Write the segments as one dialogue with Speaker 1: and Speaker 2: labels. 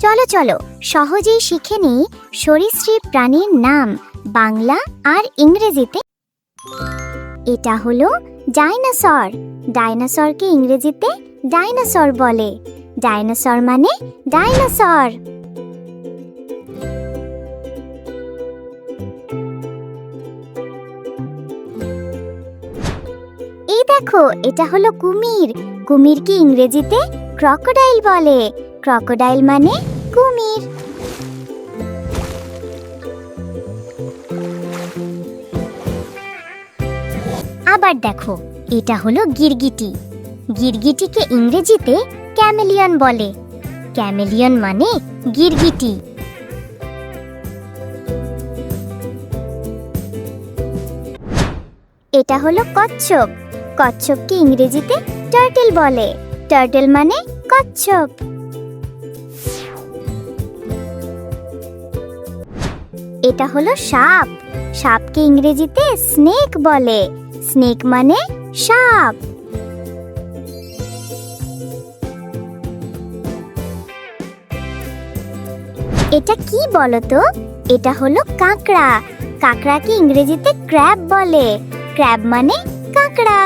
Speaker 1: চলো চলো। সহজেই শিখে নিই সরীসৃপ প্রাণীর নাম বাংলা আর ইংরেজিতে। এটা হলো ডাইনোসর। ডাইনোসরকে ইংরেজিতে ডাইনোসর বলে। ডাইনোসর মানে ডাইনোসর। এই দেখো, এটা হলো কুমির। কুমিরকে ইংরেজিতে ক্রকোডাইল বলে। ক্রকোডাইল মানে কুমির। আবার দেখো, এটা হলো গিরগিটি। গিরগিটিকে ইংরেজিতে ক্যামেলিয়ন বলে। ক্যামেলিয়ন মানে গিরগিটি। এটা হলো কচ্ছপ। কচ্ছপকে ইংরেজিতে টার্টেল বলে। টার্টেল মানে কচ্ছপ। এটা হলো সাপ। সাপকে ইংরেজিতে স্নেক বলে। স্নেক মানে সাপ। এটা কি বলতো? এটা হলো কাঁকড়া। কাঁকড়াকে ইংরেজিতে ক্র্যাব বলে। ক্র্যাব মানে কাঁকড়া।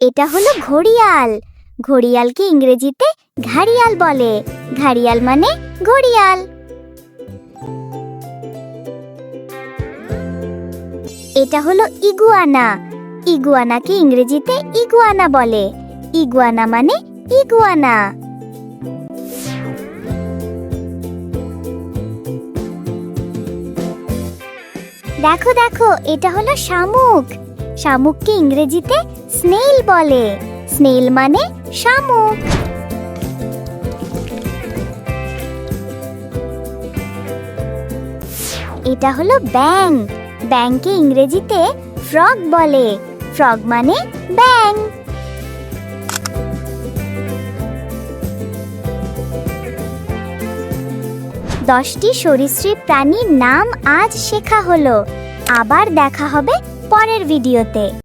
Speaker 1: এটা হলো ঘড়িয়াল। ঘড়িয়ালকে ইংরেজিতে ঘাড়িয়াল বলে। ঘাড়িয়াল মানে ঘড়িয়াল। এটা হলো ইগুয়ানা। ইগুয়ানাকে ইংরেজিতে ইগুয়ানা বলে। ইগুয়ানা মানে ইগুয়ানা। দেখো দেখো, এটা হলো শামুক। শামুককে ইংরেজিতে স্নেইল বলে। স্নেইল মানে শামুক এটা হলো ব্যাং। ব্যাংকে ইংরেজিতে ফ্রগ বলে। ফ্রগ মানে ব্যাং। দশটি সরীসৃপ প্রাণীর নাম আজ শেখা হলো। আবার দেখা হবে পরের ভিডিওতে।